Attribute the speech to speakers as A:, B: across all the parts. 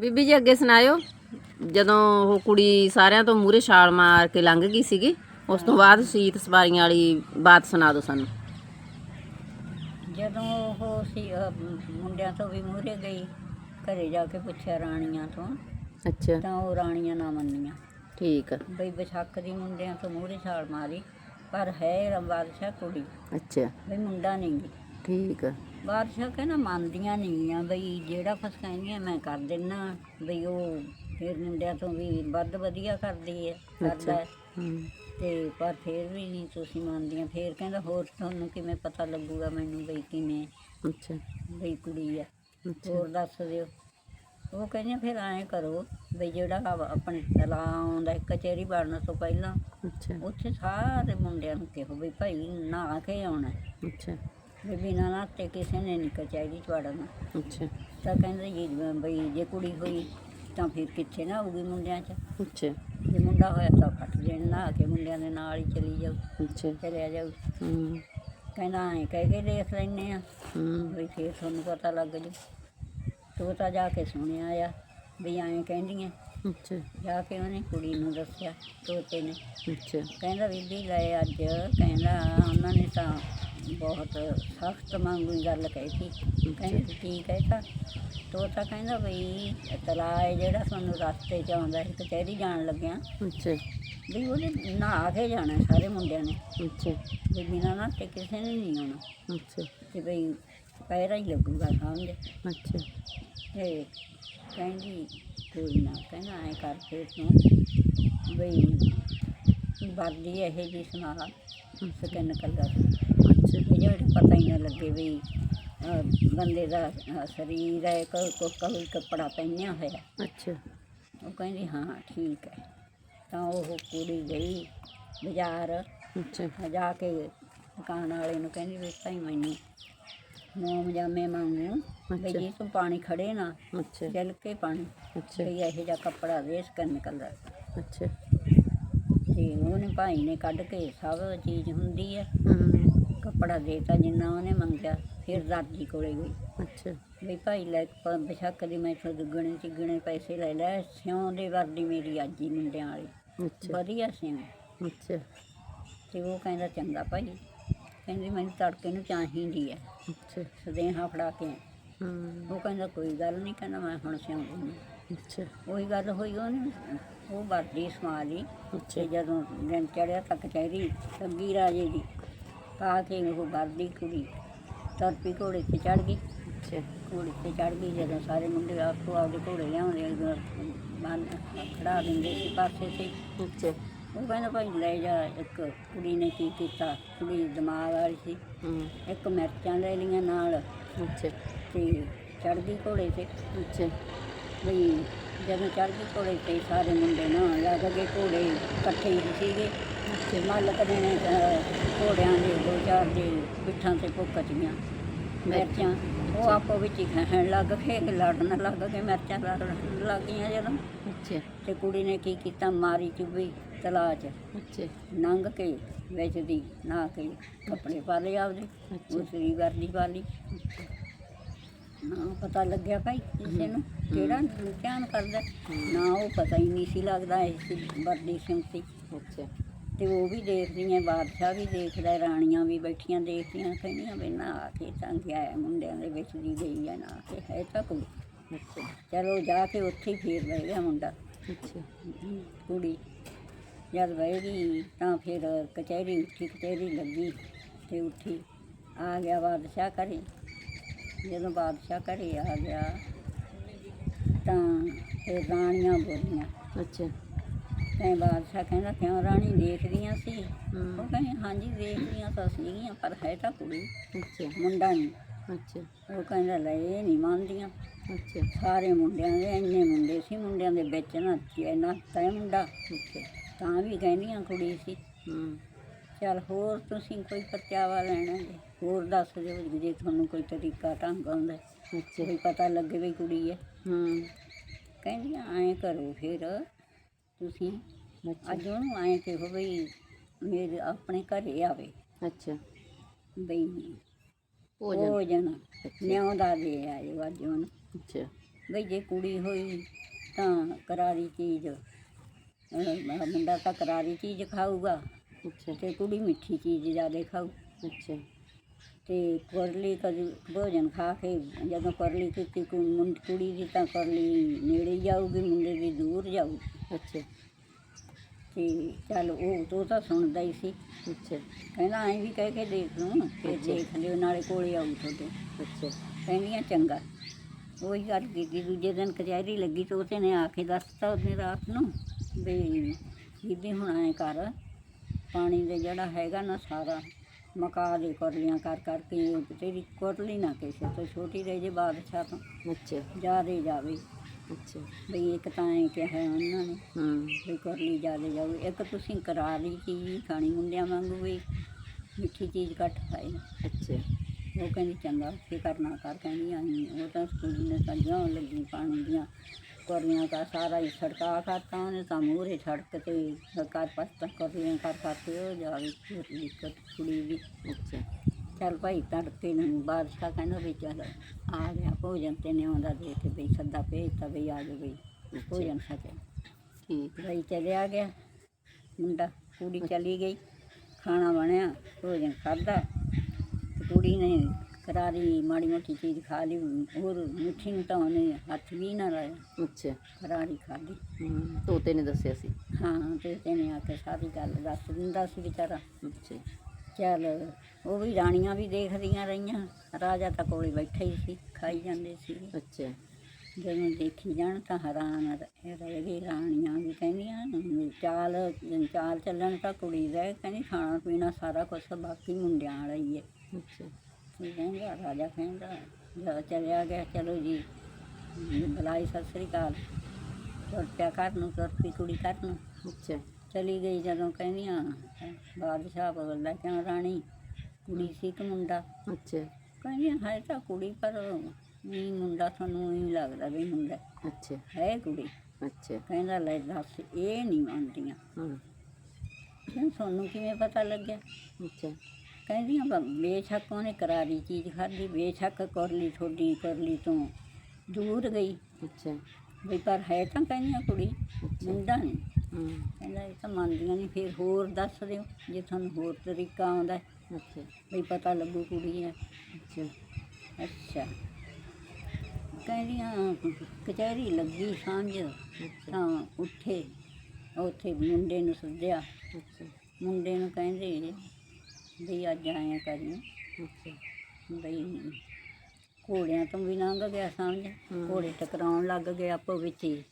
A: ਬੀਬੀ ਜੀ ਅੱਗੇ ਸੁਣਾਇਓ। ਜਦੋਂ ਉਹ ਕੁੜੀ ਸਾਰਿਆਂ ਤੋਂ ਮੂਰੇ ਛਾਲ ਮਾਰ ਕੇ ਲੰਘ ਗਈ ਸੀਗੀ ਉਸ ਤੋਂ ਬਾਅਦ ਸੀਤ ਸਵਾਰੀਆਂ ਵਾਲੀ ਬਾਤ ਸੁਣਾ ਦਿਓ ਸਾਨੂੰ।
B: ਜਦੋਂ ਉਹ ਸੀ ਅਹ, ਮੁੰਡਿਆਂ ਤੋਂ ਵੀ ਮੂਹਰੇ ਗਈ ਘਰੇ ਜਾ ਕੇ ਪੁੱਛਿਆ ਰਾਣੀਆਂ ਤੋਂ
A: ਅੱਛਾ।
B: ਤਾਂ ਉਹ ਰਾਣੀਆਂ ਨਾ ਮੰਨੀਆਂ।
A: ਠੀਕ ਆ।
B: ਬਈ ਬਸ਼ੱਕ ਦੀ ਮੁੰਡਿਆਂ ਤੋਂ ਮੂਹਰੇ ਛਾਲ ਮਾਰੀ ਪਰ ਹੈ ਬਾਦਸ਼ਾਹ ਕੁੜੀ।
A: ਅੱਛਾ।
B: ਬਈ ਮੁੰਡਾ ਨਹੀਂ। ਗੀ
A: ਠੀਕ ਆ।
B: ਬਾਦਸ਼ਾਹ ਕਹਿੰਦਾ ਮੰਨਦੀਆਂ ਨਹੀਂ ਆ ਬਈ ਜਿਹੜਾ ਕੁਛ ਕਹਿੰਦੀਆਂ ਮੈਂ ਕਰ ਦਿੰਨਾ ਬਈ ਉਹ ਫਿਰ ਮੁੰਡਿਆਂ ਤੋਂ ਵੀ ਵੱਧ ਵਧੀਆ ਕਰਦੀ ਹੈ ਕਰਦਾ ਹੈ।
A: ਹੂੰ।
B: ਤੇ ਪਰ ਫਿਰ ਵੀ ਨਹੀਂ ਤੁਸੀਂ ਮੰਨਦੀਆਂ ਫਿਰ ਕਹਿੰਦਾ ਹੋਰ ਤੁਹਾਨੂੰ ਕਿਵੇਂ ਪਤਾ ਲੱਗੂਗਾ ਮੈਨੂੰ ਬਈ ਕਿਵੇਂ?
A: ਅੱਛਾ।
B: ਬਈ ਕੁੜੀ
A: ਅੱਛਾ।
B: ਹੋਰ ਦੱਸ ਦਿਓ। ਉਹ ਕਹਿੰਦੇ ਫਿਰ ਐਂ ਕਰੋ ਬਈ ਜਿਹੜਾ ਆਪ- ਆਪਣੇ ਤਲਾ ਆਉਂਦਾ ਹੈ, ਕਚਹਿਰੀ ਵੜਨ ਤੋਂ ਪਹਿਲਾਂ
A: ਅੱਛਾ।
B: ਉੱਥੇ ਸਾਰੇ ਮੁੰਡਿਆਂ ਨੂੰ ਕਿਹੋ ਵੀ ਭਾਈ ਨਹਾ ਕੇ ਆਉਣਾ। ਹੈ।
A: ਅੱਛਾ।
B: ਵੀ ਬਿਨਾਂ ਨਾਤੇ ਕਿਸੇ ਨੇ ਨਹੀਂ ਕਚਹਿਰੀ ਚ ਵੜਨਾ
A: ਅੱਛਾ।
B: ਤਾਂ ਕਹਿੰਦੇ ਜੀ ਬਈ ਜੇ ਕੁੜੀ ਹੋਈ ਤਾਂ ਫਿਰ ਕਿੱਥੇ ਨਾ ਆਊਗੀ ਮੁੰਡਿਆਂ 'ਚ।
A: ਅੱਛਾ।
B: ਜੇ ਮੁੰਡਾ ਹੋਇਆ ਤਾਂ ਫਟ ਦੇਣ ਨਹਾ ਕੇ ਮੁੰਡਿਆਂ ਦੇ ਨਾਲ ਹੀ ਚਲੀ ਜਾਊ
A: ਅੱਛਾ।
B: ਚਲਿਆ ਜਾਊ।
A: ਹੂੰ।
B: ਕਹਿੰਦਾ ਐਂ ਕਹਿ ਕੇ ਦੇਖ ਲੈਨੇ ਆ।
A: ਹੂੰ।
B: ਵੀ ਫਿਰ ਤੁਹਾਨੂੰ ਪਤਾ ਲੱਗ ਜੂ। ਤੂੰ ਤਾਂ ਜਾ ਕੇ ਸੁਣਿਆ ਆ ਵੀ ਐਂ ਕਹਿੰਦੀਆਂ।
A: ਅੱਛਾ।
B: ਜਾ ਕੇ ਉਹਨੇ ਕੁੜੀ ਨੂੰ ਦੱਸਿਆ ਤੋਤੇ ਨੇ।
A: ਅੱਛਾ।
B: ਕਹਿੰਦਾ ਬੀਬੀ ਲੈ ਅੱਜ। ਕਹਿੰਦਾ ਉਹਨਾਂ ਨੇ ਤਾਂ ਬਹੁਤ ਸਖਤ ਮੰਗੂ ਗੱਲ ਕਹੀ ਸੀ। ਕਹਿੰਦੇ ਠੀਕ ਹੈ ਤਾਂ ਤੋਤਾ ਕਹਿੰਦਾ ਬਈ ਤਲਾਅ ਹੈ ਜਿਹੜਾ ਤੁਹਾਨੂੰ ਰਸਤੇ 'ਚ ਆਉਂਦਾ ਹੈ ਕਚਹਿਰੀ ਜਾਣ ਲੱਗਿਆ।
A: ਅੱਛਾ।
B: ਵੀ ਉਹਨੇ ਨਹਾ ਕੇ ਜਾਣਾ ਸਾਰੇ ਮੁੰਡਿਆਂ ਨੇ।
A: ਅੱਛਾ।
B: ਵੀ ਬਿਨਾਂ ਨਾ ਤੇ ਕਿਸੇ ਨੇ ਨਹੀਂ ਆਉਣਾ।
A: ਅੱਛਾ।
B: ਤੇ ਬਈ ਪੈਰਾ ਹੀ ਲੱਗੂਗਾ ਸਮਝ
A: ਅੱਛਾ।
B: ਤੇ ਕਹਿੰਦੀ ਕੋਈ ਨਾ ਕਹਿੰਦਾ ਐ ਕਰ ਫੇਰ ਤੂੰ। ਬਈ ਵਰਦੀ ਇਹ ਜੀ ਸੁਣਾ ਸਕਿਨ ਕਲਰ ਇਹ ਜਿਹੜੇ ਪਤਾ ਹੀ ਨਾ ਲੱਗੇ ਵੀ ਅਹ, ਬੰਦੇ ਦਾ ਅਹ, ਸਰੀਰ ਹੈ ਕੋਈ ਕੋਈ ਕੋਈ ਕੱਪੜਾ ਪਹਿਨਿਆ ਹੋਇਆ।
A: ਅੱਛਾ।
B: ਉਹ ਕਹਿੰਦੀ ਹਾਂ ਠੀਕ ਹੈ। ਤਾਂ ਉਹ ਕੁੜੀ ਗਈ ਬਾਜ਼ਾਰ।
A: ਅੱਛਾ।
B: ਜਾ ਕੇ ਦੁਕਾਨ ਵਾਲੇ ਨੂੰ ਕਹਿੰਦੀ ਵੀ ਭਾਈ ਮੈਨੂੰ ਮੋਮ ਜਾਮੇ ਮੰਗੂ ਵੀ
A: ਅੱਛਾ।
B: ਜੀ ਤੂੰ ਪਾਣੀ ਖੜੇ ਨਾ
A: ਅੱਛਾ।
B: ਜਲ ਕੇ ਪਾਣੀ
A: ਅੱਛਾ।
B: ਵੀ ਇਹੋ ਜਿਹਾ ਕੱਪੜਾ ਦੇ ਸਕਨ ਕਲਰ
A: ਅੱਛਾ।
B: ਤੇ ਉਹਨੇ ਭਾਈ ਨੇ ਕੱਢ ਕੇ ਸਭ ਚੀਜ਼ ਹੁੰਦੀ ਹੈ।
A: ਹੂੰ
B: ਕੱਪੜਾ ਦੇਤਾ ਜਿੰਨਾ ਉਹਨੇ ਮੰਗਿਆ ਫਿਰ ਦਾਦੀ ਕੋਲੇ ਗਈ।
A: ਅੱਛਾ।
B: ਵੀ ਭਾਈ ਲੈ ਬੇਸ਼ੱਕ ਦੀ ਮੈਥੋਂ ਦੁੱਗਣੇ ਤਿੱਗਣੇ ਪੈਸੇ ਲੈ ਲੈ ਸਿਉਂ ਦੇ ਵਰਦੀ ਮੇਰੀ ਅੱਜ ਹੀ ਮੁੰਡਿਆਂ ਵਾਲੀ।
A: ਅੱਛਾ।
B: ਵਧੀਆ ਸਿਉਂ।
A: ਅੱਛਾ।
B: ਤੇ ਉਹ ਕਹਿੰਦਾ ਚੰਗਾ ਭਾਈ। ਕਹਿੰਦੀ ਮੈਨੂੰ ਤੜਕੇ ਨੂੰ ਚਾਹੀਦੀ ਹੈ
A: ਅੱਛਾ।
B: ਸਦੇਹਾ ਫੜਾ ਕੇ ਉਹ ਕਹਿੰਦਾ ਕੋਈ ਗੱਲ ਨਹੀਂ ਕਹਿੰਦਾ ਮੈਂ ਹੁਣ ਸਿਉਂ ਦੂੰਗੀ
A: ਅੱਛਾ।
B: ਉਹੀ ਗੱਲ ਹੋਈ ਉਹਨੇ ਉਹ ਵਰਦੀ ਸਮਾ ਲਈ।
A: ਅੱਛਾ।
B: ਤੇ ਜਦੋਂ ਦਿਨ ਚੜਿਆ ਤਾਂ ਕਚਹਿਰੀ ਲੱਗੀ ਰਾਜੇ ਦੀ ਪਾ ਕੇ ਉਹ ਵਰਦੀ ਕੁੜੀ ਤਰਪੀ ਘੋੜੇ ਤੇ ਚੜ ਗਈ।
A: ਅੱਛਾ।
B: ਘੋੜੇ ਤੇ ਚੜ ਗਈ ਜਦੋਂ ਸਾਰੇ ਮੁੰਡੇ ਆਪੋ ਆਪਦੇ ਘੋੜੇ ਲਿਆਉਂਦੇ ਬੰਨ ਖੜਾ ਦਿੰਦੇ ਸੀ ਪਾਸੇ ਤੇ।
A: ਅੱਛਾ।
B: ਉਹ ਕਹਿੰਦਾ ਭਾਈ ਲੈ ਜਾ ਇੱਕ ਕੁੜੀ ਨੇ ਕੀ ਕੀਤਾ? ਕੁੜੀ ਦਿਮਾਗ ਵਾਲੀ ਸੀ।
A: ਹੂੰ।
B: ਇੱਕ ਮਿਰਚਾਂ ਲੈ ਲਈਆਂ ਨਾਲ
A: ਅੱਛਾ।
B: ਤੇ ਗਈ ਘੋੜੇ ਤੇ।
A: ਅੱਛਾ।
B: ਬਈ ਜਦੋਂ ਚੜ ਗਈ ਘੋੜੇ ਤੇ ਸਾਰੇ ਮੁੰਡੇ ਨਾ ਲੱਗ ਗਏ ਘੋੜੇ ਇਕੱਠੇ ਹੀ ਸੀਗੇ। ਤੇ ਮਾਲਕ ਨੇ ਘੋੜਿਆਂ ਦੇ ਦੋ ਚਾਰ ਦੇ ਪਿੱਠਾਂ ਤੇ ਭੁੱਕਤੀਆਂ ਮਿਰਚਾਂ ਉਹ ਆਪੋ ਵਿੱਚ ਹੀ ਖਾਣ ਲੱਗ ਗਏ ਲੜਨ ਲੱਗ ਗਏ ਮਿਰਚਾਂ ਲੜਨ ਲੱਗ ਗਈਆਂ ਜਦੋਂ।
A: ਅੱਛਾ।
B: ਤੇ ਕੁੜੀ ਨੇ ਕੀ ਕੀਤਾ? ਮਾਰੀ ਚੁੱਭੀ ਤਲਾਅ 'ਚ
A: ਅੱਛਾ।
B: ਨੰਗ ਕੇ ਵਿੱਚ ਦੀ ਨਾ ਕੇ ਕੱਪੜੇ ਪਾ ਲਏ ਆਪਦੇ। ਉਸਰੀ ਵਰਦੀ ਪਾ ਲਈ। ਨਾ ਪਤਾ ਲੱਗਿਆ ਭਾਈ ਕਿਸੇ ਨੂੰ ਕਿਹੜਾ ਧਿਆਨ ਕਰਦਾ। ਨਾ ਉਹ ਪਤਾ ਹੀ ਨਹੀਂ ਸੀ ਲੱਗਦਾ ਇਸ ਵਰਦੀ ਸਿੰਘ ਸੀ
A: ਅੱਛਾ।
B: ਤੇ ਉਹ ਵੀ ਦੇਖਦੀਆਂ ਬਾਦਸ਼ਾਹ ਵੀ ਦੇਖਦਾ ਰਾਣੀਆਂ ਵੀ ਬੈਠੀਆਂ ਦੇਖਦੀਆਂ ਕਹਿੰਦੀਆਂ ਵੀ ਨਾ ਆ ਕੇ ਤਾਂ ਗਿਆ ਹੈ ਮੁੰਡਿਆਂ ਦੇ ਵਿੱਚ ਦੀ ਗਈ ਹੈ ਨਾ ਕਿ ਹੈ ਤਾਂ ਕੋਈ
A: ਅੱਛਾ।
B: ਚਲੋ ਜਾ ਕੇ ਉੱਥੇ ਹੀ ਫੇਰ ਬਹਿ ਗਿਆ ਮੁੰਡਾ।
A: ਅੱਛਾ।
B: ਕੁੜੀ ਜਦ ਬਹਿਗੀ ਤਾਂ ਫਿਰ ਕਚਹਿਰੀ ਉੱਠੀ ਕਚਹਿਰੀ ਲੱਗੀ ਤੇ ਉੱਠੀ ਆ ਗਿਆ ਬਾਦਸ਼ਾਹ ਘਰੇ। ਜਦੋਂ ਬਾਦਸ਼ਾਹ ਘਰੇ ਆ ਗਿਆ ਤਾਂ ਫਿਰ ਰਾਣੀਆਂ ਬੋਲੀਆਂ।
A: ਅੱਛਾ।
B: ਤੇ ਬਾਦਸ਼ਾਹ ਕਹਿੰਦਾ ਕਿਉਂ ਰਾਣੀ ਦੇਖਦੀਆਂ ਸੀ? ਉਹ ਕਹਿੰਦੇ ਹਾਂਜੀ ਦੇਖਦੀਆਂ ਤਾਂ ਸੀਗੀਆਂ ਪਰ ਹੈ ਤਾਂ ਕੁੜੀ
A: ਅੱਛਾ।
B: ਮੁੰਡਾ ਨਹੀਂ।
A: ਅੱਛਾ।
B: ਉਹ ਕਹਿੰਦਾ ਲੈ ਇਹ ਨਹੀਂ ਮੰਨਦੀਆਂ।
A: ਅੱਛਾ।
B: ਸਾਰੇ ਮੁੰਡਿਆਂ ਦੇ ਇੰਨੇ ਮੁੰਡੇ ਸੀ ਮੁੰਡਿਆਂ ਦੇ ਵਿੱਚ ਨਾ ਚੈਨਾ ਤੈ ਮੁੰਡਾ।
A: ਅੱਛਾ।
B: ਤਾਂ ਵੀ ਕਹਿੰਦੀਆਂ ਕੁੜੀ ਸੀ।
A: ਹੂੰ।
B: ਚਲ ਹੋਰ ਤੁਸੀਂ ਕੋਈ ਪਰਚਾਵਾ ਲੈਣਾ ਜੀ? ਹੋਰ ਦੱਸ ਦਿਓ ਜੇ ਤੁਹਾਨੂੰ ਕੋਈ ਤਰੀਕਾ ਢੰਗ ਆਉਂਦਾ
A: ਅੱਛਾ।
B: ਕੋਈ ਪਤਾ ਲੱਗੇ ਵੀ ਕੁੜੀ ਹੈ।
A: ਹੂੰ।
B: ਕਹਿੰਦੀਆਂ ਐਂ ਕਰੋ ਫਿਰ। ਤੁਸੀਂ
A: ਅੱਛਾ।
B: ਅੱਜ ਉਹਨੂੰ ਐਂ ਕਿਹੋ ਬਈ ਮੇਰੇ ਆਪਣੇ ਘਰੇ ਆਵੇ।
A: ਅੱਛਾ।
B: ਬਈ
A: ਭੋਜਨ।
B: ਭੋਜਨ ਨਿਆਉਂਦਾ ਦੇ ਆਇਓ ਅੱਜ ਉਹਨੂੰ।
A: ਅੱਛਾ।
B: ਬਈ ਜੇ ਕੁੜੀ ਹੋਈ ਤਾਂ ਕਰਾਰੀ ਚੀਜ਼ ਅਹ ਮੁੰਡਾ ਤਾਂ ਕਰਾਰੀ ਚੀਜ਼ ਖਾਊਗਾ
A: ਅੱਛਾ।
B: ਤੇ ਕੁੜੀ ਮਿੱਠੀ ਚੀਜ਼ ਜ਼ਿਆਦਾ ਖਾਊ।
A: ਅੱਛਾ।
B: ਤੇ ਕਰਲੀ ਕਦੀ ਭੋਜਨ ਖਾ ਕੇ ਜਦੋਂ ਕਰਲੀ ਕੀਤੀ ਕੁ- ਮੁੰ- ਕੁੜੀ ਦੀ ਤਾਂ ਕਰਲੀ ਨੇੜੇ ਜਾਊਗੀ ਮੁੰਡੇ ਦੀ ਦੂਰ ਜਾਊ
A: ਅੱਛਾ।
B: ਤੇ ਚੱਲ ਉਹ ਤੋਂ ਤਾਂ ਸੁਣਦਾ ਹੀ ਸੀ।
A: ਅੱਛਾ।
B: ਕਹਿੰਦਾ ਐਂ ਵੀ ਕਹਿ ਕੇ ਦੇਖ ਲੂੰ
A: ਅੱਛਾ।
B: ਦੇਖ ਲਿਓ ਨਾਲੇ ਕੋਲੇ ਆਊ ਤੁਹਾਡੇ।
A: ਅੱਛਾ।
B: ਕਹਿੰਦੀਆਂ ਚੰਗਾ। ਉਹੀ ਗੱਲ ਕੀਤੀ ਦੂਜੇ ਦਿਨ ਕਚਹਿਰੀ ਲੱਗੀ ਤੇ ਉਹਤੇ ਨੇ ਆ ਕੇ ਦੱਸਤਾ ਉਹਨੇ ਰਾਤ ਨੂੰ ਵੀ ਬੀਬੀ ਹੁਣ ਐਂ ਕਰ ਪਾਣੀ ਦੇ ਜਿਹੜਾ ਹੈਗਾ ਨਾ ਸਾਰਾ ਮਕਾ ਦੇ ਕਰਲੀਆਂ ਕਰ ਕਰਕੇ ਉਹ ਤੇਰੀ ਕੋਟਲੀ ਨਾ ਕਿਸੇ ਤੋਂ ਛੋਟੀ ਰਹਿ ਜੇ ਬਾਦਸ਼ਾਹ ਤੋਂ।
A: ਅੱਛਾ।
B: ਜ਼ਿਆਦੇ ਜਾਵੇ।
A: ਅੱਛਾ।
B: ਬਈ ਇੱਕ ਤਾਂ ਐਂ ਕਿਹਾ ਉਹਨਾਂ ਨੇ
A: ਹੂੰ।
B: ਵੀ ਕਰਲੀ ਜ਼ਿਆਦੇ ਜਾਵੇ। ਇੱਕ ਤੁਸੀਂ ਕਰਾਰੀ ਚੀਜ਼ ਖਾਣੀ ਮੁੰਡਿਆਂ ਵਾਂਗੂ ਵੀ ਮਿੱਠੀ ਚੀਜ਼ ਘੱਟ ਖਾਏ।
A: ਅੱਛਾ।
B: ਉਹ ਕਹਿੰਦੀ ਚੰਗਾ ਫਿਕਰ ਨਾ ਕਰ ਕਹਿੰਦੀ ਆਈ ਉਹ ਤਾਂ ਕੁੜੀ ਨੇ ਤਾਂ ਲੱਗੀ ਪਾਣੀ ਦੀਆਂ। ਕੋਰੀਆਂ ਦਾ ਸਾਰਾ ਹੀ ਛੜਕਾ ਕਰਤਾ ਉਹਨੇ ਤਾਂ ਮੂਹਰੇ ਸੜਕ ਤੇ ਸਰਕਾਰ ਪਸਤਾ ਕੋਰੀਆਂ ਕਰ ਕਰਕੇ ਉਹ ਜਾਵੇ ਕੁੜੀ ਕੁੜੀ ਦੀ
A: ਅੱਛਾ
B: ਚੱਲ ਭਾਈ ਤੜਕੇ ਨੂੰ ਬਾਦਸ਼ਾਹ ਕਹਿੰਦਾ ਵੀ ਚੱਲ ਆ ਗਿਆ ਭੋਜਨ ਤੇ ਨੇ ਆਉਂਦਾ ਦੇ ਕੇ ਵੀ ਸੱਦਾ ਭੇਜਤਾ ਵੀ ਆ ਜਾ ਵੀ ਭੋਜਨ ਸਕੇ
A: ਠੀਕ।
B: ਬਈ ਚਲਿਆ ਗਿਆ ਮੁੰਡਾ ਕੁੜੀ ਚਲੀ ਗਈ ਖਾਣਾ ਬਣਿਆ ਭੋਜਨ ਤੇ ਕੁੜੀ ਨੇ ਕਰਾਰੀ ਮਾੜੀ ਮੋਟੀ ਚੀਜ਼ ਖਾ ਲਈ ਹੋਰ ਮਿੱਠੀ ਨੂੰ ਤਾਂ ਉਹਨੇ ਹੱਥ ਵੀ ਨਾ ਲਾਇਆ।
A: ਅੱਛਾ।
B: ਕਰਾਰੀ ਖਾਧੀ
A: ਹੂੰ ਤੋਤੇ ਨੇ ਦੱਸਿਆ ਸੀ?
B: ਹਾਂ ਤੇ ਇਹਨੇ ਆ ਕੇ ਸਾਰੀ ਗੱਲ ਦੱਸ ਦਿੰਦਾ ਸੀ ਵਿਚਾਰਾ।
A: ਅੱਛਾ।
B: ਚੱਲ ਉਹ ਵੀ ਰਾਣੀਆਂ ਵੀ ਦੇਖਦੀਆਂ ਰਹੀਆਂ। ਰਾਜਾ ਤਾਂ ਕੋਲੇ ਬੈਠਾ ਹੀ ਸੀ ਖਾਈ ਜਾਂਦੇ ਸੀ।
A: ਅੱਛਾ।
B: ਜਦੋਂ ਦੇਖੀ ਜਾਣ ਤਾਂ ਹੈਰਾਨ ਰਹਿ ਰਹਿ ਗਈ। ਰਾਣੀਆਂ ਵੀ ਕਹਿੰਦੀਆਂ ਵੀ ਚਾਲ ਚਾਲ ਚੱਲਣ ਤਾਂ ਕੁੜੀ ਦਾ ਕਹਿੰਦੀ ਖਾਣਾ ਪੀਣਾ ਸਾਰਾ ਕੁਝ ਬਾਕੀ ਮੁੰਡਿਆਂ ਵਾਲਾ ਹੀ ਹੈ।
A: ਅੱਛਾ।
B: ਤੇ ਕਹਿੰਦਾ ਰਾਜਾ ਕਹਿੰਦਾ ਜਦ ਚਲਿਆ ਗਿਆ ਚਲੋ ਜੀ ਬੁਲਾਈ ਸਤਿ ਸ੍ਰੀ ਅਕਾਲ। ਤੁਰ ਪਿਆ ਘਰ ਨੂੰ ਤੁਰ ਪਈ ਕੁੜੀ ਘਰ ਨੂੰ।
A: ਅੱਛਾ।
B: ਚਲੀ ਗਈ ਜਦੋਂ ਕਹਿੰਦੀਆਂ ਬਾਦਸ਼ਾਹ ਬੋਲਦਾ ਕਿਉਂ ਰਾਣੀ? ਕੁੜੀ ਸੀ ਕਿ ਮੁੰਡਾ।
A: ਅੱਛਾ।
B: ਕਹਿੰਦੀਆਂ ਹੈ ਤਾਂ ਕੁੜੀ ਪਰ ਨਹੀਂ ਮੁੰਡਾ ਤੁਹਾਨੂੰ ਹੀ ਲੱਗਦਾ ਵੀ ਮੁੰਡਾ
A: ਅੱਛਾ।
B: ਹੈ ਕੁੜੀ।
A: ਅੱਛਾ।
B: ਕਹਿੰਦਾ ਲੈ ਦੱਸ ਇਹ ਨਹੀਂ ਮੰਨਦੀਆਂ।
A: ਹਾਂ।
B: ਤੁਹਾਨੂੰ ਕਿਵੇਂ ਪਤਾ ਲੱਗਿਆ?
A: ਅੱਛਾ।
B: ਕਹਿੰਦੀਆਂ ਬ- ਬੇਸ਼ੱਕ ਉਹਨੇ ਕਰਾਰੀ ਚੀਜ਼ ਖਾਧੀ ਬੇਸ਼ੱਕ ਕਰਲੀ ਥੋੜੀ ਕਰਲੀ ਤੋਂ। ਦੂਰ ਗਈ।
A: ਅੱਛਾ।
B: ਵੀ ਪਰ ਹੈ ਤਾਂ ਕਹਿੰਦੀਆਂ ਕੁੜੀ ਮੁੰਡਾ ਨਹੀਂ
A: ਹਾਂ।
B: ਕਹਿੰਦਾ ਇਹ ਤਾਂ ਮੰਨਦੀਆਂ ਨਹੀਂ ਫਿਰ ਹੋਰ ਦੱਸ ਦਿਓ ਜੇ ਤੁਹਾਨੂੰ ਹੋਰ ਤਰੀਕਾ ਆਉਂਦਾ ਹੈ,
A: ਅੱਛਾ।
B: ਵੀ ਪਤਾ ਲੱਗੂ ਕੁੜੀ ਹੈ।
A: ਅੱਛਾ।
B: ਅੱਛਾ। ਕਹਿੰਦੀਆਂ ਕਚਹਿਰੀ ਲੱਗੀ ਸਾਂਝ
A: ਅੱਛਾ।
B: ਤਾਂ ਉੱਠੇ। ਉੱਥੇ ਮੁੰਡੇ ਨੂੰ ਸੱਦਿਆ।
A: ਅੱਛਾ।
B: ਮੁੰਡੇ ਨੂੰ ਕਹਿੰਦੇ ਵੀ ਅੱਜ ਆਇਆ ਕਰੀ
A: ਅੱਛਾ।
B: ਬਈ ਘੋੜਿਆਂ ਤੋਂ ਵੀ ਲੰਘ ਗਿਆ ਸਮਝ। ਘੋੜੇ ਟਕਰਾਉਣ ਲੱਗ ਗਏ ਆਪੋ ਵਿੱਚ ਹੀ।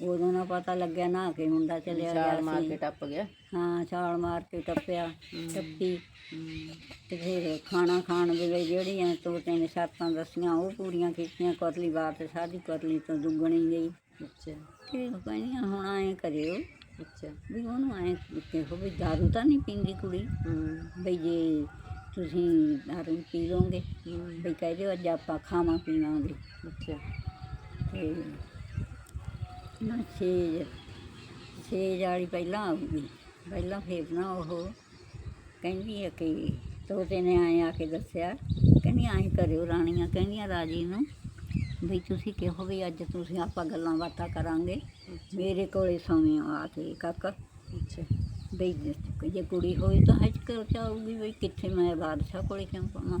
B: ਉਦੋਂ ਨਾ ਪਤਾ ਲੱਗਿਆ ਨਾ ਕਿ ਮੁੰਡਾ ਚੱਲਿਆ
A: ਚਾਲ
B: ਗਿਆ
A: ਮਾਰ
B: ਸੀ।
A: ਕੇ ਟੱਪ ਗਿਆ।
B: ਹਾਂ ਛਾਲ ਮਾਰ ਕੇ ਟੱਪਿਆ। ਟੱਪੀ। ਤੇ ਫਿਰ ਖਾਣਾ ਖਾਣ ਵੇਲੇ ਜਿਹੜੀਆਂ ਤੋਤੇ ਨੇ ਸ਼ਰਤਾਂ ਦੱਸੀਆਂ ਉਹ ਪੂਰੀਆਂ ਕੀਤੀਆਂ। ਕਰਲੀ ਬਾਤ ਸਾਡੀ ਕਰਲੀ ਤੋਂ ਦੁੱਗਣੀ ਗਈ।
A: ਅੱਛਾ।
B: ਉਹ ਕਹਿੰਦੀਆਂ ਹੁਣ ਐਂ ਕਰਿਓ
A: ਅੱਛਾ।
B: ਵੀ ਉਹਨੂੰ ਐਂ ਕਿਹੋ ਵੀ ਦਾਰੂ ਤਾਂ ਨਹੀਂ ਪੀਂਦੀ ਕੁੜੀ। ਬਈ ਜੇ ਤੁਸੀਂ ਦਾਰੂ ਪੀ ਲਓਗੇ
A: ਹੂੰ।
B: ਬਈ ਕਹਿ ਦਿਓ ਅੱਜ ਆਪਾਂ ਖਾਵਾਂ ਪੀਵਾਂਗੇ।
A: ਅੱਛਾ।
B: ਤੇ ਨਾ ਛੇਜ ਛੇਜ ਵਾਲੀ ਪਹਿਲਾਂ ਆਊਗੀ। ਪਹਿਲਾਂ ਫਿਰ ਨਾ ਉਹ ਕਹਿੰਦੀ ਹੈ ਕਿ ਤੋਤੇ ਨੇ ਆਏ ਆ ਕੇ ਦੱਸਿਆ। ਕਹਿੰਦੀ ਐਂ ਕਰਿਓ ਰਾਣੀਆਂ ਕਹਿੰਦੀਆਂ ਰਾਜੀ ਨੂੰ ਵੀ ਤੁਸੀਂ ਕਿਹੋ ਵੀ ਅੱਜ ਤੁਸੀਂ ਆਪਾਂ ਗੱਲਾਂ ਬਾਤਾਂ ਕਰਾਂਗੇ। ਮੇਰੇ ਕੋਲੇ ਸੌਵੇਂ ਆ ਕੇ ਕਾਕਾ।
A: ਅੱਛਾ।
B: ਬਈ ਜੇ- ਕੁੜੀ ਹੋਈ ਤਾਂ ਹੱਜ ਕਰ ਚਾਹੂਗੀ ਵੀ ਕਿੱਥੇ ਮੈਂ ਬਾਦਸ਼ਾਹ ਕੋਲੇ ਕਿਉਂ ਪਾਵਾਂ?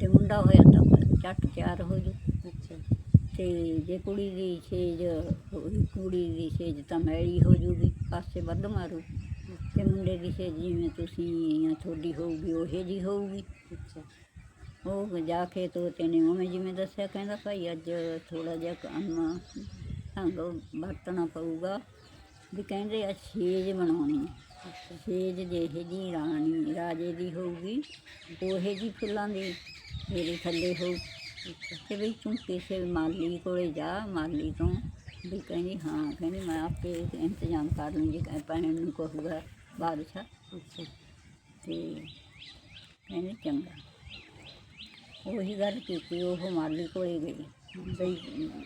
B: ਤੇ ਮੁੰਡਾ ਹੋਇਆ ਤਾਂ ਝੱਟ ਤਿਆਰ ਹੋ ਜੂ।
A: ਅੱਛਾ।
B: ਤੇ ਜੇ ਕੁੜੀ ਦੀ ਛੇਜ ਕੁੜੀ ਦੀ ਛੇਜ ਤਾਂ ਮੈਲੀ ਹੋ ਜੂਗੀ ਪਾਸੇ ਵੱਧ ਮਾਰੂ। ਤੇ ਮੁੰਡੇ ਦੀ ਛੇਜ ਜਿਵੇਂ ਤੁਸੀਂ ਜਾਂ ਤੁਹਾਡੀ ਹੋਊਗੀ ਉਹੇ ਜੀ ਹੋਊਗੀ।
A: ਅੱਛਾ।
B: ਉਹ ਜਾ ਕੇ ਤੋਤੇ ਨੇ ਉਵੇਂ ਜਿਵੇਂ ਦੱਸਿਆ ਕਹਿੰਦਾ ਭਾਈ ਅੱਜ ਥੋੜਾ ਜਿਹਾ ਕੰਮ ਢੰਗ ਵਰਤਣਾ ਪਊਗਾ ਵੀ ਕਹਿੰਦੇ ਆ ਛੇਜ ਬਣਾਉਣੀ ਛੇਜ ਜਿਹੇ ਜੀ ਰਾਣੀ, ਰਾਜੇ ਦੀ ਹੋਊਗੀ ਉਹੇ ਜੀ ਫੁੱਲਾਂ ਦੀ ਮੇਰੇ ਥੱਲੇ ਹੋਊ। ਤੇ ਵੀ ਤੂੰ ਕਿਸੇ ਮਾਲੀ ਕੋਲੇ ਜਾ, ਮਾਲੀ ਤੋਂ ਵੀ ਕਹਿੰਦੀ, ਹਾਂ, ਕਹਿੰਦੀ ਮੈਂ ਆਪੇ ਇੰਤਜ਼ਾਮ ਕਰ ਲੂੰਗੀ ਕਹਿ ਪੈਣ ਨੂੰ ਕਹੂਗਾ ਬਾਦਸ਼ਾਹ।
A: ਅੱਛਾ
B: ਤੇ ਕਹਿੰਦੀ ਚੰਗਾ। ਉਹੀ ਗੱਲ ਕੀਤੀ, ਉਹ ਮਾਲੀ ਕੋਲੇ ਗਈ। ਬਈ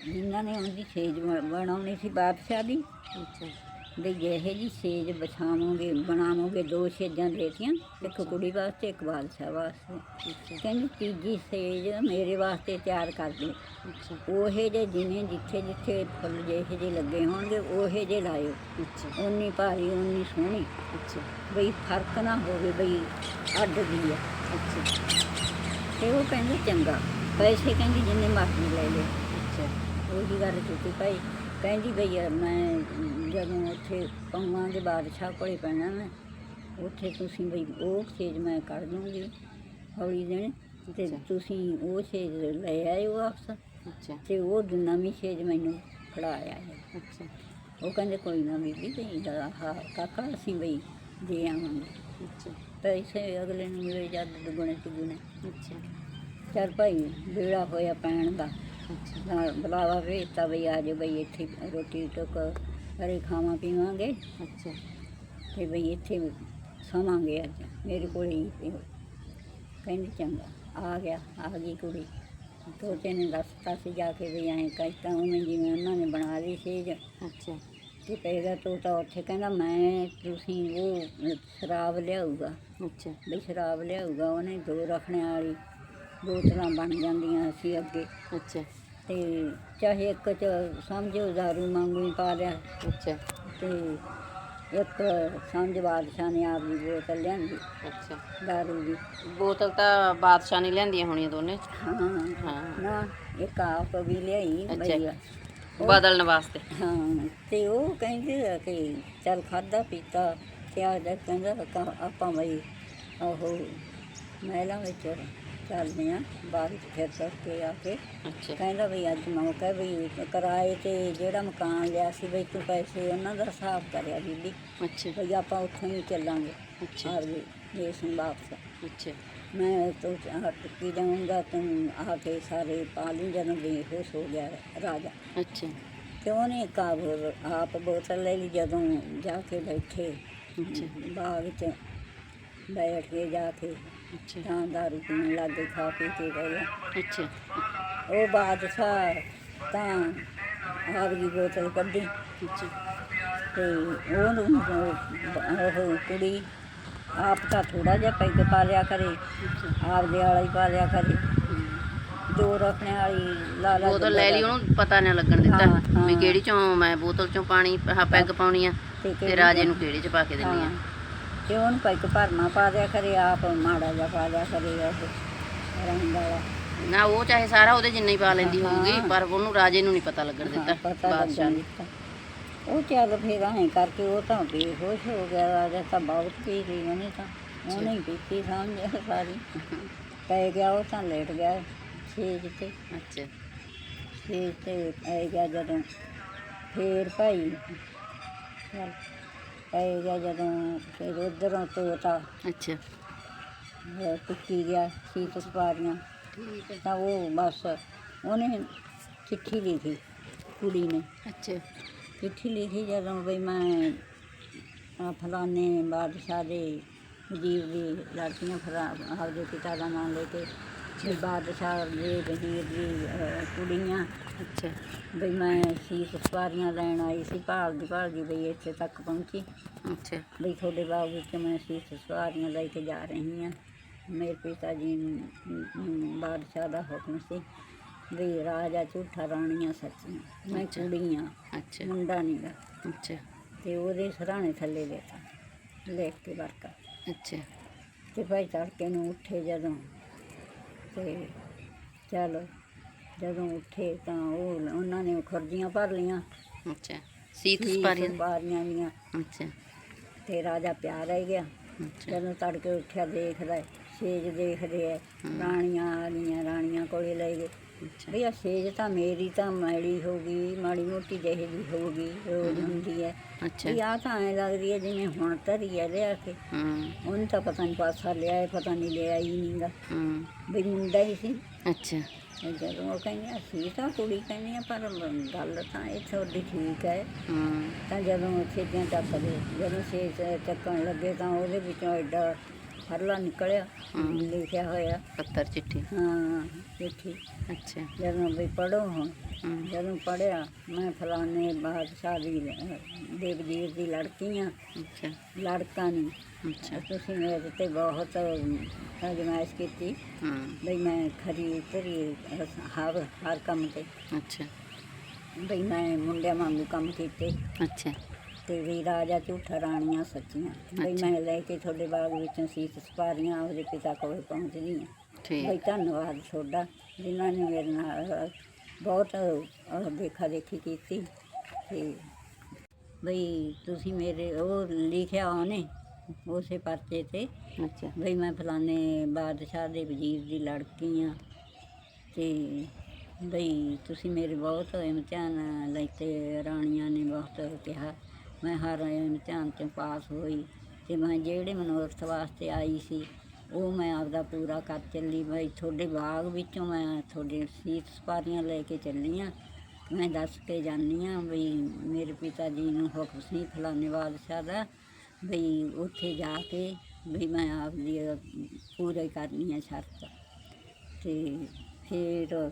B: ਜਿਨ੍ਹਾਂ ਨੇ ਉਹਦੀ ਛੇਜ ਬ- ਬਣਾਉਣੀ ਸੀ ਬਾਦਸ਼ਾਹ ਦੀ।
A: ਅੱਛਾ।
B: ਵੀ ਜਿਹੇ ਜੀ ਸੇਜ ਵਿਛਾਵੋਗੇ ਬਣਾਵੋਗੇ ਦੋ ਸੇਜਾਂ ਦੇਤੀਆਂ ਇੱਕ ਕੁੜੀ ਵਾਸਤੇ ਇੱਕ ਬਾਦਸ਼ਾਹ ਵਾਸਤੇ। ਕਹਿੰਦੀ ਤੀਜੀ ਸੇਜ ਮੇਰੇ ਵਾਸਤੇ ਤਿਆਰ ਕਰ ਦੇ।
A: ਅੱਛਾ।
B: ਉਹੇ ਜੇ ਜਿਵੇਂ ਜਿੱਥੇ ਜਿੱਥੇ ਫੁੱਲ ਜਿਹੇ ਜੇ ਲੱਗੇ ਹੋਣਗੇ ਉਹੇ ਜੇ ਲਾਇਓ।
A: ਅੱਛਾ।
B: ਓਨੀ ਭਾਰੀ ਓਨੀ ਸੋਹਣੀ।
A: ਅੱਛਾ।
B: ਬਈ ਫ਼ਰਕ ਨਾ ਹੋਵੇ ਬਈ ਅੱਡ ਦੀ ਆ।
A: ਅੱਛਾ।
B: ਤੇ ਉਹ ਕਹਿੰਦੇ ਚੰਗਾ। ਪੈਸੇ ਕਹਿੰਦੀ ਜਿੰਨੇ ਮਰਜ਼ੀ ਲੈ ਲੈ
A: ਅੱਛਾ
B: ਉਹੀ ਗੱਲ ਕੀਤੀ ਭਾਈ। ਕਹਿੰਦੀ ਬਈ ਮੈਂ ਜਦੋਂ ਉੱਥੇ ਪੰਮਾਂ ਦੇ ਬਾਦਸ਼ਾਹ ਕੋਲੇ ਪੈਣਾ ਮੈਂ ਉੱਥੇ ਤੁਸੀਂ ਬਈ ਉਹ ਚੀਜ਼ ਮੈਂ ਕਰ ਦੂੰਗੀ ਹੌਲੀ ਦਿਨ ਤੇ। ਤੁਸੀਂ ਉਹ ਚੀਜ਼ ਲੈ ਆਇਓ ਵਾਪਸ।
A: ਅੱਛਾ।
B: ਤੇ ਉਹ ਨਵੀਂ ਚੀਜ਼ ਮੈਨੂੰ ਫੜਾਇਆ ਹੈ।
A: ਅੱਛਾ।
B: ਉਹ ਕਹਿੰਦੇ ਕੋਈ ਨਾ ਬੀਬੀ ਤੇ ਹਾਂ ਕਾਕਾ ਅਸੀਂ ਬਈ ਦੇ ਆਵਾਂਗੇ।
A: ਅੱਛਾ।
B: ਪੈਸੇ ਅਗਲੇ ਨੂੰ ਮਿਲੇ ਜਦ ਦੁਗਣੇ ਤਿਗੁਣੇ
A: ਅੱਛਾ।
B: ਚੱਲ ਭਾਈ ਬੇੜਾ ਹੋਇਆ ਪੈਣ ਦਾ
A: ਅੱਛਾ
B: ਨਾਲ ਬੁਲਾਵਾ ਭੇਜਤਾ ਬਈ ਆ ਜਾਓ ਬਈ ਇੱਥੇ ਰੋਟੀ ਟੁੱਕ ਘਰੇ ਖਾਵਾਂ ਪੀਵਾਂਗੇ
A: ਅੱਛਾ
B: ਤੇ ਬਈ ਇੱਥੇ ਸਮਾਂਗੇ ਅੱਜ ਮੇਰੇ ਕੋਲ ਹੀ ਪਿਓ। ਕਹਿੰਦੀ ਚੰਗਾ ਆ ਗਿਆ ਆ ਗਈ ਕੁੜੀ ਤੋਤੇ ਨੇ ਦੱਸਤਾ ਸੀ ਜਾ ਕੇ ਵੀ ਐਂ ਕਹਿਤਾ ਉਵੇਂ ਜਿਵੇਂ ਉਹਨਾਂ ਨੇ ਬਣਾ ਲਈ ਸੀ
A: ਅੱਛਾ
B: ਤੇ ਪਹਿਲਾਂ ਤੋਤਾ ਉੱਥੇ ਕਹਿੰਦਾ ਮੈਂ ਤੁਸੀਂ ਉਹ ਸ਼ਰਾਬ ਲਿਆਊਗਾ
A: ਅੱਛਾ
B: ਵੀ ਸ਼ਰਾਬ ਲਿਆਊਗਾ ਉਹਨੇ ਦੋ ਰੱਖਣੇ ਵਾਲੀ ਬੋਤਲਾਂ ਬਣ ਜਾਂਦੀਆਂ ਸੀ ਅੱਗੇ।
A: ਅੱਛਾ।
B: ਤੇ ਚਾਹੇ ਇੱਕ ਚ ਸਮਝੋ ਦਾਰੂ ਵਾਂਗੂ ਹੀ ਪਾ ਲਿਆ।
A: ਅੱਛਾ।
B: ਤੇ ਇੱਕ ਸਮਝ ਬਾਦਸ਼ਾਹ ਨੇ ਆਪ ਦੀ ਬੋਤਲ ਲਿਆਂਦੀ।
A: ਅੱਛਾ।
B: ਦਾਰੂ ਦੀ।
A: ਬੋਤਲ ਤਾਂ ਬਾਦਸ਼ਾਹ ਨੇ ਲਿਆਂਦੀਆਂ ਹੋਣੀਆਂ ਦੋਨੇ।
B: ਹਾਂ।
A: ਹਾਂ।
B: ਨਾ ਇੱਕ ਆਪ ਵੀ ਲਿਆਈ
A: ਬਦਲਣ ਵਾਸਤੇ।
B: ਹਾਂ। ਤੇ ਉਹ ਕਹਿੰਦੇ ਆ ਕਿ ਚੱਲ ਖਾਦਾ ਪੀਤਾ। ਤੇ ਆ ਕਹਿੰਦਾ ਆਪਾਂ ਬਈ ਉਹ ਮਹਿਲਾਂ ਵਿੱਚ ਚੱਲਦੇ ਆ ਬਾਰਿਸ਼ ਫਿਰ ਕਰਕੇ ਆ ਕੇ।
A: ਅੱਛਾ।
B: ਕਹਿੰਦਾ ਵੀ ਅੱਜ ਮੌਕਾ ਵੀ ਕਿਰਾਏ ਤੇ ਜਿਹੜਾ ਮਕਾਨ ਲਿਆ ਸੀ ਬਈ ਤੂੰ ਪੈਸੇ ਉਹਨਾਂ ਦਾ ਹਿਸਾਬ ਕਰਿਆ ਬੀਬੀ।
A: ਅੱਛਾ।
B: ਬਈ ਆਪਾਂ ਉੱਥੋਂ ਹੀ ਚੱਲਾਂਗੇ।
A: ਅੱਛਾ।
B: ਦੇਸ਼ ਨੂੰ ਵਾਪਸ।
A: ਅੱਛਾ।
B: ਮੈਂ ਤੋਂ ਟਿੱਕੀ ਜਾਊਂਗਾ ਤੂੰ ਆ ਕੇ ਸਾਰੇ ਪਾਲੀ ਜਦੋਂ ਬੇਹੋਸ਼ ਹੋ ਗਿਆ ਰਾਜਾ।
A: ਅੱਛਾ।
B: ਤੇ ਉਹਨੇ ਕਾਬ ਆਪ ਬੋਤਲ ਲੈ ਲਈ ਜਦੋਂ ਜਾ ਕੇ ਬੈਠੇ।
A: ਅੱਛਾ।
B: ਬਾਗ 'ਚ ਬੈਠ ਕੇ ਜਾ ਕੇ
A: ਅੱਛਾ।
B: ਤਾਂ ਦਾਰੂ ਪੀਣ ਲੱਗ ਗਏ ਖਾ ਪੀ ਕੇ ਗਏ।
A: ਅੱਛਾ।
B: ਉਹ ਬਾਦਸ਼ਾਹ ਤਾਂ ਆਪ ਦੀ ਬੋਤਲ ਕੱਢੀ।
A: ਅੱਛਾ।
B: ਤੇ ਉਹਨੂੰ ਉਹ ਉਹ ਕੁੜੀ ਆਪ ਤਾਂ ਥੋੜਾ ਜਿਹਾ ਪੈਗ ਪਾ ਲਿਆ ਕਰੇ।
A: ਅੱਛਾ।
B: ਆਪਦੇ ਵਾਲਾ ਹੀ ਪਾ ਲਿਆ ਕਰੇ। ਦੋ ਰੱਖਣੇ ਵਾਲੀ ਲਾਲਾ
A: ਬੋਤਲ ਲੈ ਲਈ ਉਹਨੂੰ ਪਤਾ ਨਾ ਲੱਗਣ ਦਿੱਤਾ। ਵੀ ਕਿਹੜੀ ਚੋਂ ਮੈਂ ਬੋਤਲ ਚੋਂ ਪਾਣੀ ਪੈਗ ਪਾਉਣੀ ਆ
B: ਤੇ
A: ਰਾਜੇ ਨੂੰ ਕਿਹੜੇ ਚ ਪਾ ਕੇ ਦਿੰਨੀ ਆ।
B: ਤੇ ਉਹਨੂੰ ਪੈਗ ਭਰਨਾ ਪਾ ਦਿਆ ਕਰੇ ਆਪ ਮਾੜਾ ਜਿਹਾ ਪਾ ਲਿਆ ਕਰੇ ਉਹ ਰੰਗ ਵਾਲਾ
A: ਨਾ ਉਹ ਚਾਹੇ ਸਾਰਾ ਉਹਦੇ ਜਿੰਨਾ ਹੀ ਪਾ ਲੈਂਦੀ। ਹੋਊਗੀ ਪਰ ਉਹਨੂੰ ਰਾਜੇ ਨੂੰ ਨਹੀਂ ਪਤਾ ਲੱਗਣ ਦਿੱਤਾ ਬਾਦਸ਼ਾਹ ਨੂੰ।
B: ਉਹ ਚੱਲ ਫਿਰ ਐਂ ਕਰਕੇ ਉਹ ਤਾਂ ਬੇਹੋਸ਼ ਹੋ ਗਿਆ ਰਾਜਾ ਤਾਂ ਬਹੁਤ ਪੀ ਲਈ ਉਹਨੇ ਤਾਂ। ਉਹਨੇ ਹੀ ਪੀਤੀ ਸਮਝਿਆ ਸਾਰੀ। ਪੈ ਗਿਆ ਉਹ ਤਾਂ ਲੇਟ ਗਿਆ ਸੇਜ ਤੇ।
A: ਅੱਛਾ।
B: ਸੇਜ ਤੇ ਪੈ ਗਿਆ ਜਦੋਂ। ਫੇਰ ਭਾਈ ਚੱਲ ਪੈ ਗਿਆ ਜਦੋਂ ਫਿਰ ਉਧਰੋਂ ਤੋਤਾ।
A: ਅੱਛਾ।
B: ਟੁੱਟੀ ਗਿਆ ਸੀਤ ਸਵਾਰੀਆਂ।
A: ਠੀਕ ਹੈ।
B: ਤਾਂ ਉਹ ਬਸ ਉਹਨੇ ਚਿੱਠੀ ਲਿਖੀ ਕੁੜੀ ਨੇ।
A: ਅੱਛਾ।
B: ਚਿੱਠੀ ਲਿਖੀ ਜਦੋਂ ਵੀ ਮੈਂ ਅਹ ਫਲਾਣੇ ਬਾਦਸ਼ਾਹ ਦੇ ਵਜ਼ੀਰ ਦੀ ਲੜਕੀਆਂ ਫਰਾ ਆਪਦੇ ਪਿਤਾ ਦਾ ਨਾਮ ਲੈ ਕੇ ਵੀ ਬਾਦਸ਼ਾਹ ਦੇ ਵਜ਼ੀਰ ਦੀ ਅਹ, ਕੁੜੀਆਂ।
A: ਅੱਛਾ।
B: ਵੀ ਮੈਂ ਸੀਸ ਸਵਾਰੀਆਂ ਲੈਣ ਆਈ ਸੀ ਭਾਲਦੀ ਭਾਲਦੀ ਬਈ ਇੱਥੇ ਤੱਕ ਪਹੁੰਚੀ।
A: ਅੱਛਾ।
B: ਬਈ ਤੁਹਾਡੇ ਬਾਗ ਵਿੱਚ ਮੈਂ ਸੀਸ ਸਵਾਰੀਆਂ ਲੈ ਕੇ ਜਾ ਰਹੀ ਹਾਂ। ਮੇਰੇ ਪਿਤਾ ਜੀ ਨੂੰ ਨੂੰ ਬਾਦਸ਼ਾਹ ਦਾ ਹੁਕਮ ਸੀ ਵੀ ਰਾਜਾ ਝੂਠਾ ਰਾਣੀਆਂ ਸੱਚੀਆਂ। ਮੈਂ
A: ਅੱਛਾ।
B: ਕੁੜੀਆਂ
A: ਅੱਛਾ।
B: ਮੁੰਡਾ ਨਹੀਂ ਗਾ।
A: ਅੱਛਾ।
B: ਤੇ ਉਹਦੇ ਸਰਾਣੇ ਥੱਲੇ ਲੈਤਾ ਲਿਖ ਕੇ ਵਰਕਾ
A: ਅੱਛਾ।
B: ਤੇ ਭਾਈ ਤੜਕੇ ਨੂੰ ਉੱਠੇ ਜਦੋਂ ਤੇ ਚਲੋ ਜਦੋਂ ਉੱਠੇ ਤਾਂ ਉਹ ਉਹਨਾਂ ਨੇ ਖੁਰਜੀਆਂ ਭਰ ਲੀਆਂ
A: ਅੱਛਾ ਸੀਤ ਸਪਾਰੀਆਂ।
B: ਸਵਾਰੀਆਂ ਦੀਆਂ
A: ਅੱਛਾ।
B: ਤੇ ਰਾਜਾ ਪਿਆ ਰਹਿ ਗਿਆ। ਜਦੋਂ ਤੜਕੇ ਉੱਠਿਆ ਦੇਖਦਾ ਸੇਜ ਦੇਖਦੇ ਐ ਰਾਣੀਆਂ ਆ ਗਈਆਂ ਰਾਣੀਆਂ ਕੋਲੇ ਲੈ ਗਏ।
A: ਅੱਛਾ।
B: ਭਈ ਆ ਸੇਜ ਤਾਂ ਮੇਰੀ ਤਾਂ ਮੈਲੀ ਹੋ ਗਈ ਮਾੜੀ ਮੋਟੀ ਜਿਹੇ ਦੀ ਹੋ ਗਈ ਰੋਜ਼ ਹੁੰਦੀ ਹੈ।
A: ਅੱਛਾ।
B: ਵੀ ਆ ਤਾਂ ਐ ਲੱਗਦੀ ਹੈ ਜਿਵੇਂ ਹੁਣ ਧਰੀ ਹੈ ਲਿਆ ਕੇ।
A: ਹੂੰ
B: ਉਹਨੂੰ ਤਾਂ ਪਤਾ ਨਹੀਂ ਪਾਸਾ ਲਿਆ ਹੈ ਪਤਾ ਨਹੀਂ ਲਿਆ ਹੀ ਨਹੀਂਗਾ
A: ਹੂੰ
B: ਵੀ ਮੁੰਡਾ ਹੀ ਸੀ।
A: ਅੱਛਾ।
B: ਤੇ ਜਦੋਂ ਉਹ ਕਹਿੰਦੇ ਸੀ ਤਾਂ ਕੁੜੀ ਕਹਿੰਦੀ ਆ ਪਰ ਗੱਲ ਤਾਂ ਇਹ ਤੁਹਾਡੀ ਠੀਕ ਹੈ।
A: ਹੂੰ
B: ਤਾਂ ਜਦੋਂ ਸੇਜਾਂ ਚੱਕਦੇ ਜਦੋਂ ਸੇਜ ਚੱਕਣ ਲੱਗੇ ਤਾਂ ਉਹਦੇ ਵਿੱਚੋਂ ਐਡਾ ਫਰਲਾ ਨਿਕਲਿਆ ਲਿਖਿਆ ਹੋਇਆ।
A: ਪੱਤਰ ਚਿੱਠੀ।
B: ਹਾਂ ਚਿੱਠੀ।
A: ਅੱਛਾ।
B: ਜਦੋਂ ਵੀ ਪੜੋ ਹੁਣ
A: ਹਮ,
B: ਜਦੋਂ ਪੜਿਆ ਮੈਂ ਫਲਾਣੇ ਬਾਦਸ਼ਾਹ ਦੀ ਅਹ, ਦੇਵਜੀਤ ਦੀ ਲੜਕੀ ਆ।
A: ਅੱਛਾ।
B: ਲੜਕਾ ਨਹੀਂ
A: ਅੱਛਾ।
B: ਤੁਸੀਂ ਮੇਰੇ ਤੇ ਬਹੁਤ ਅਜਮਾਇਸ਼ ਕੀਤੀ।
A: ਹਾਂ।
B: ਬਈ ਮੈਂ ਖਰੀ ਉਤਰੀ ਹਰ ਹਰ ਕੰਮ ਤੇ।
A: ਅੱਛਾ।
B: ਬਈ ਮੈਂ ਮੁੰਡਿਆਂ ਵਾਂਗੂ ਕੰਮ ਕੀਤੇ।
A: ਅੱਛਾ।
B: ਤੇ ਵੀ ਰਾਜਾ ਝੂਠਾ ਰਾਣੀਆਂ ਸੱਚੀਆਂ। ਬਈ। ਮੈਂ ਲੈ ਕੇ ਤੁਹਾਡੇ ਬਾਗ ਵਿੱਚੋਂ ਸੀਤ ਸਪਾਰੀਆਂ ਆਪਦੇ ਪਿਤਾ ਕੋਲ ਪਹੁੰਚਦੀ ਹਾਂ। ਬਈ
A: ਠੀਕ
B: ਧੰਨਵਾਦ ਤੁਹਾਡਾ ਜਿਨ੍ਹਾਂ ਨੇ ਮੇਰੇ ਨਾਲ ਬਹੁਤ ਅਹ, ਦੇਖਾ ਦੇਖੀ ਕੀਤੀ। ਤੇ ਬਈ ਤੁਸੀਂ ਮੇਰੇ ਉਹ ਲਿਖਿਆ ਉਹਨੇ ਉਸੇ ਪਰਚੇ ਤੇ।
A: ਅੱਛਾ।
B: ਬਈ ਮੈਂ ਫਲਾਣੇ ਬਾਦਸ਼ਾਹ ਦੇ ਵਜ਼ੀਰ ਦੀ ਲੜਕੀ ਆ ਤੇ ਬਈ ਤੁਸੀਂ ਮੇਰੇ ਬਹੁਤ ਇਮਤਿਹਾਨ ਲੈਤੇ ਰਾਣੀਆਂ ਨੇ ਬਹੁਤ ਕਿਹਾ। ਮੈਂ ਹਰ ਇਮਤਿਹਾਨ 'ਚੋਂ ਪਾਸ ਹੋਈ ਅਤੇ ਮੈਂ ਜਿਹੜੇ ਮਨੋਰਥ ਵਾਸਤੇ ਆਈ ਸੀ ਉਹ ਮੈਂ ਆਪਦਾ ਪੂਰਾ ਕਰ ਚੱਲੀ। ਬਈ ਤੁਹਾਡੇ ਬਾਗ ਵਿੱਚੋਂ ਮੈਂ ਤੁਹਾਡੇ ਸੀਤ ਸਪਾਰੀਆਂ ਲੈ ਕੇ ਚੱਲੀ ਹਾਂ ਮੈਂ ਦੱਸ ਕੇ ਜਾਂਦੀ ਆ ਬਈ ਮੇਰੇ ਪਿਤਾ ਜੀ ਨੂੰ ਹੁਕਮ ਸੀ ਫਲਾਣੇ ਬਾਦਸ਼ਾਹ ਦਾ ਬਈ ਉੱਥੇ ਜਾ ਕੇ ਵੀ ਮੈਂ ਆਪਦੀ ਅਹ, ਪੂਰੀ ਕਰਨੀ ਆ ਸ਼ਰਤ। ਤੇ ਫਿਰ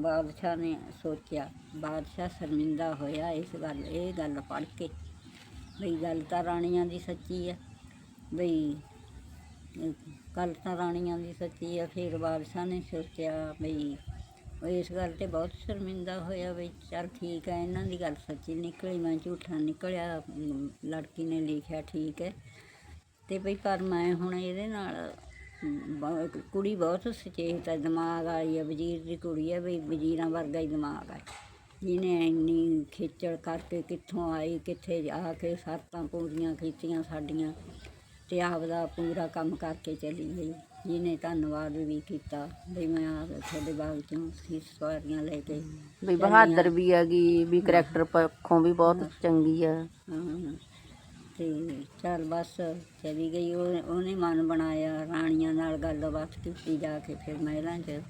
B: ਬਾਦਸ਼ਾਹ ਨੇ ਸੋਚਿਆ ਬਾਦਸ਼ਾਹ ਸ਼ਰਮਿੰਦਾ ਹੋਇਆ ਇਸ ਗੱਲ ਇਹ ਗੱਲ ਪੜ੍ਹ ਕੇ। ਬਈ ਗੱਲ ਤਾਂ ਰਾਣੀਆਂ ਦੀ ਸੱਚੀ ਆ। ਬਈ ਗੱਲ ਤਾਂ ਰਾਣੀਆਂ ਦੀ ਸੱਚੀ ਆ, ਫਿਰ ਬਾਦਸ਼ਾਹ ਨੇ ਸੋਚਿਆ ਬਈ ਇਸ ਗੱਲ ਤੇ ਬਹੁਤ ਸ਼ਰਮਿੰਦਾ ਹੋਇਆ ਬਈ, ਚਲ ਠੀਕ ਹੈ ਇਹਨਾਂ ਦੀ ਗੱਲ ਸੱਚੀ ਨਿਕਲੀ, ਮੈਂ ਝੂਠਾ ਨਿਕਲਿਆ, ਲੜਕੀ ਨੇ ਲਿਖਿਆ ਠੀਕ ਹੈ। ਤੇ ਬਈ ਪਰ ਮੈਂ ਹੁਣ ਇਹਦੇ ਨਾਲ ਬ- ਕੁੜੀ ਬਹੁਤ ਸੁਚੇਤ ਹੈ ਦਿਮਾਗ ਵਾਲੀ ਹੈ ਵਜ਼ੀਰ ਦੀ ਕੁੜੀ ਹੈ ਬਈ ਵਜ਼ੀਰਾਂ ਵਰਗਾ ਹੀ ਦਿਮਾਗ ਹੈ ਜਿਹਨੇ ਇੰਨੀ ਖੇਚਲ ਕਰਕੇ ਕਿੱਥੋਂ ਆਈ ਕਿੱਥੇ ਜਾ ਕੇ ਸ਼ਰਤਾਂ ਪੂਰੀਆਂ ਕੀਤੀਆਂ ਸਾਡੀਆਂ ਤੇ ਆਪਦਾ ਪੂਰਾ ਕੰਮ ਕਰਕੇ ਚਲੀ ਗਈ। ਜਿਹਨੇ ਧੰਨਵਾਦ ਵੀ ਕੀਤਾ ਵੀ ਮੈਂ ਆ ਤੁਹਾਡੇ ਬਾਗ ਚੋਂ ਸੀਸ ਸਵਾਰੀਆਂ ਲੈ ਕੇ
A: ਵੀ ਬਹਾਦਰ ਵੀ ਹੈਗੀ ਵੀ ਕਰੈਕਟਰ ਪੱਖੋਂ ਵੀ ਬਹੁਤ ਚੰਗੀ ਆ।
B: ਹਾਂ, ਤੇ ਚੱਲ ਬਸ ਚਲੀ ਗਈ ਉਹ ਉਹਨੇ ਮਨ ਬਣਾਇਆ ਰਾਣੀਆਂ ਨਾਲ ਗੱਲਬਾਤ ਕੀਤੀ ਜਾ ਕੇ ਫਿਰ ਮਹਿਲਾਂ 'ਚ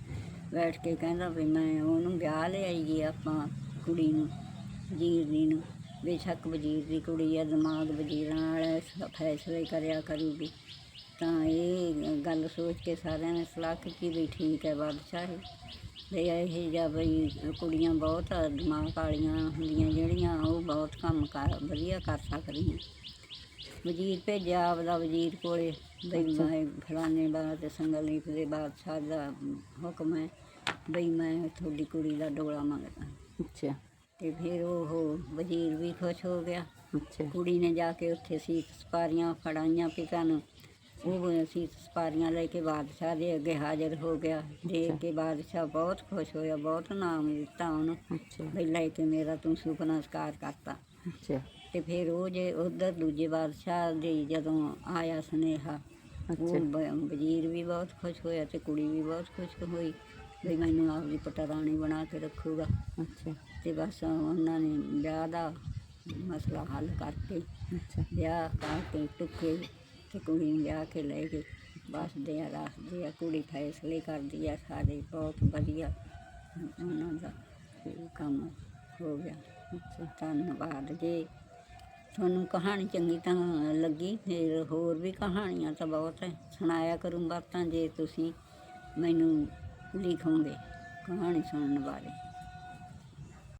B: ਬੈਠ ਕੇ ਕਹਿੰਦਾ ਵੀ ਮੈਂ ਉਹਨੂੰ ਵਿਆਹ ਲਿਆਈਏ ਆਪਾਂ ਕੁੜੀ ਨੂੰ, ਵਜ਼ੀਰ ਦੀ ਨੂੰ। ਬੇਸ਼ੱਕ ਵਜ਼ੀਰ ਦੀ ਕੁੜੀ ਆ, ਦਿਮਾਗ ਵਜ਼ੀਰਾਂ ਵਾਲੇ ਫੈਸਲੇ ਕਰਿਆ ਕਰੂਗੀ। ਤਾਂ ਇਹ ਗੱਲ ਸੋਚ ਕੇ ਸਾਰਿਆਂ ਨੇ ਸਲਾਹ ਕੀਤੀ ਵੀ ਠੀਕ ਹੈ ਬਾਦਸ਼ਾਹ। ਵੀ ਇਹ ਜਿਹਾ ਬਈ ਕੁੜੀਆਂ ਬਹੁਤ ਦਿਮਾਗ ਵਾਲੀਆਂ ਹੁੰਦੀਆਂ ਜਿਹੜੀਆਂ, ਉਹ ਬਹੁਤ ਕੰਮ ਕਰ, ਵਧੀਆ ਕਰ ਸਕਦੀਆਂ। ਵਜ਼ੀਰ ਭੇਜਿਆ ਆਪਦਾ ਵਜ਼ੀਰ ਕੋਲੇ ਬਈ ਮੈਂ ਫਲਾਣੇ ਬਾਦ ਸੰਗਲੀਫ ਦੇ ਬਾਦਸ਼ਾਹ ਦਾ ਹੁਕਮ ਹੈ ਬਈ ਮੈਂ ਤੁਹਾਡੀ ਕੁੜੀ ਦਾ ਡੋਲਾ ਮੰਗਦਾ।
A: ਅੱਛਾ।
B: ਤੇ ਫਿਰ ਉਹ ਵਜ਼ੀਰ ਵੀ ਖੁਸ਼ ਹੋ ਗਿਆ।
A: ਅੱਛਾ।
B: ਕੁੜੀ ਨੇ ਜਾ ਕੇ ਉੱਥੇ ਸੀਤ ਸਪਾਰੀਆਂ ਫੜਾਈਆਂ ਪਿਤਾ ਨੂੰ। ਉਹ ਸੀਤ ਸਪਾਰੀਆਂ ਲੈ ਕੇ ਬਾਦਸ਼ਾਹ ਦੇ ਅੱਗੇ ਹਾਜ਼ਰ ਹੋ ਗਿਆ। ਦੇਖ ਕੇ ਬਾਦਸ਼ਾਹ ਬਹੁਤ ਖੁਸ਼ ਹੋਇਆ ਬਹੁਤ ਨਾਮ ਦਿੱਤਾ ਉਹਨੂੰ।
A: ਅੱਛਾ।
B: ਵੀ ਲੈ ਕੇ ਮੇਰਾ ਤੂੰ ਸੁਪਨਾ ਸਕਾਰ ਕਰਤਾ।
A: ਅੱਛਾ।
B: ਤੇ ਫਿਰ ਉਹ ਜੇ ਉਧਰ ਦੂਜੇ ਬਾਦਸ਼ਾਹ ਦੇ ਜਦੋਂ ਆਇਆ ਸੁਨੇਹਾ ਉਹ ਬ- ਵਜ਼ੀਰ ਵੀ ਬਹੁਤ ਖੁਸ਼ ਹੋਇਆ ਤੇ ਕੁੜੀ ਵੀ ਬਹੁਤ ਖੁਸ਼ ਹੋਈ ਵੀ ਮੈਨੂੰ ਆਪਦੀ ਪਟਰਾਣੀ ਬਣਾ ਕੇ ਰੱਖੂਗਾ।
A: ਅੱਛਾ।
B: ਤੇ ਬਸ ਉਹਨਾਂ ਨੇ ਵਿਆਹ ਦਾ ਮਸਲਾ ਹੱਲ ਕਰਕੇ
A: ਅੱਛਾ।
B: ਵਿਆਹ ਕਰਕੇ ਟੁੱਕੇ ਤੇ ਕੁੜੀ ਨੂੰ ਵਿਆਹ ਕੇ ਲੈ ਗਏ। ਬਸਦੇ ਆ ਰੱਖਦੇ ਆ ਕੁੜੀ ਫੈਸਲੇ ਕਰਦੀ ਆ ਸਾਰੇ ਬਹੁਤ ਵਧੀਆ ਉਹਨਾਂ ਦਾ। ਕੰਮ ਹੋ ਗਿਆ।
A: ਅੱਛਾ।
B: ਧੰਨਵਾਦ ਜੀ। ਤੁਹਾਨੂੰ ਕਹਾਣੀ ਚੰਗੀ ਤਾਂ ਲੱਗੀ, ਫਿਰ ਹੋਰ ਵੀ ਕਹਾਣੀਆਂ ਤਾਂ ਬਹੁਤ ਹੈ। ਸੁਣਾਇਆ ਕਰੂੰ ਬਾਤਾਂ ਜੇ ਤੁਸੀਂ ਮੈਨੂੰ ਲਿਖੋਗੇ ਕਹਾਣੀ ਸੁਣਨ ਬਾਰੇ।